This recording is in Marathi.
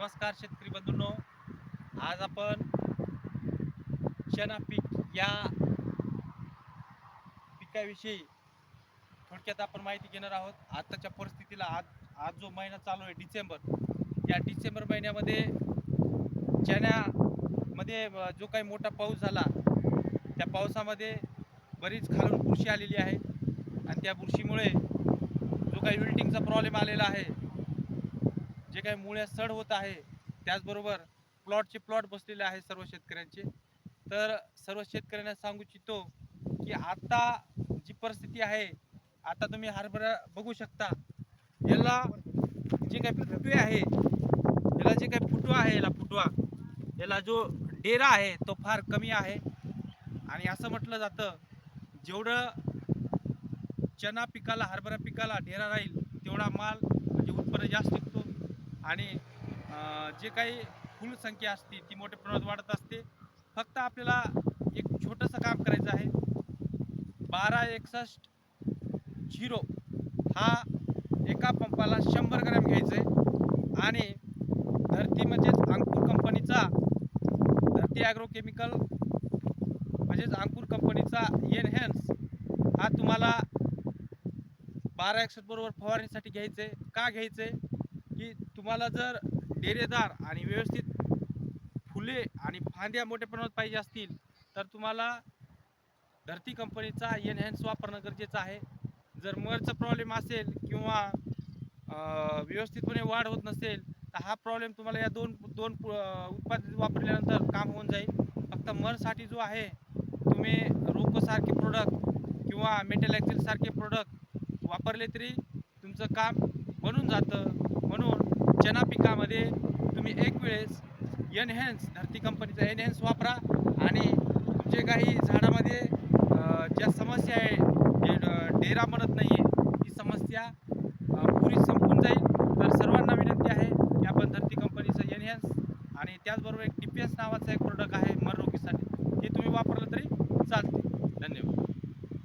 नमस्कार शेतकरी बंधूंनो. आज आपण चना पीक या पिकाविषयी थोडक्यात आपण माहिती घेणार आहोत. आताच्या परिस्थितीला आज आज जो महिना चालू आहे डिसेंबर या डिसेंबर महिन्यामध्ये चण्यामध्ये जो काही मोठा पाऊस झाला त्या पावसामध्ये बरीच खालून बुरशी आलेली आहे. आणि त्या बुरशीमुळे जो काही विल्टिंगचा प्रॉब्लेम आलेला आहे जे काही मुळ्या सड होत आहे त्याचबरोबर प्लॉटचे प्लॉट बसलेले आहे सर्व शेतकऱ्यांचे. तर सर्व शेतकऱ्यांना सांगू इच्छितो की आता जी परिस्थिती आहे आता तुम्ही हरभरा बघू शकता. याला जे काही फुटवे आहे याला जे काही फुटवा आहे याला फुटवा. याला जो डेरा आहे तो फार कमी आहे. आणि असं म्हटलं जातं जेवढं चना पिकाला हरभरा पिकाला डेरा राहील तेवढा माल म्हणजे उत्पन्न जास्त निघतो. आणि जे काही फुलसंख्या असते ती मोठ्या प्रमाणात वाढत असते. फक्त आपल्याला एक छोटंसं काम करायचं आहे. बारा एकसष्ट झिरो हा एका पंपाला शंभर ग्रॅम घ्यायचं आहे. आणि धरती म्हणजेच अंकुर कंपनीचा धरती ॲग्रोकेमिकल म्हणजेच अंकुर कंपनीचा एनहॅन्स हा तुम्हाला बारा एकसष्ट बरोबर फवारणीसाठी घ्यायचं आहे. का घ्यायचं आहे? की तुम्हाला जर डेरेदार आणि व्यवस्थित फुले आणि फांद्या मोठ्या प्रमाणात पाहिजे असतील तर तुम्हाला धरती कंपनीचा एनहॅन्स वापरणं गरजेचं आहे. जर मरचा प्रॉब्लेम असेल किंवा व्यवस्थितपणे वाढ होत नसेल तर हा प्रॉब्लेम तुम्हाला या दोन दोन उत्पादित वापरल्यानंतर काम होऊन जाईल. फक्त मरसाठी जो आहे तुम्ही रोकोसारखे प्रोडक्ट किंवा मेटल सारखे प्रोडक्ट वापरले तरी तुमचं काम बनून जातं. म्हणून चना पिकामध्ये तुम्ही एक वेळेस एनहॅन्स धरती कंपनीचा एनहॅन्स वापरा आणि तुमचे काही झाडामध्ये ज्या समस्या आहे जे डेरा म्हणत नाही आहे ही समस्या पुरी संपून जाईल. तर सर्वांना विनंती आहे की आपण धरती कंपनीचं एनहॅन्स आणि त्याचबरोबर एक टी पी एस नावाचा एक प्रोडक्ट आहे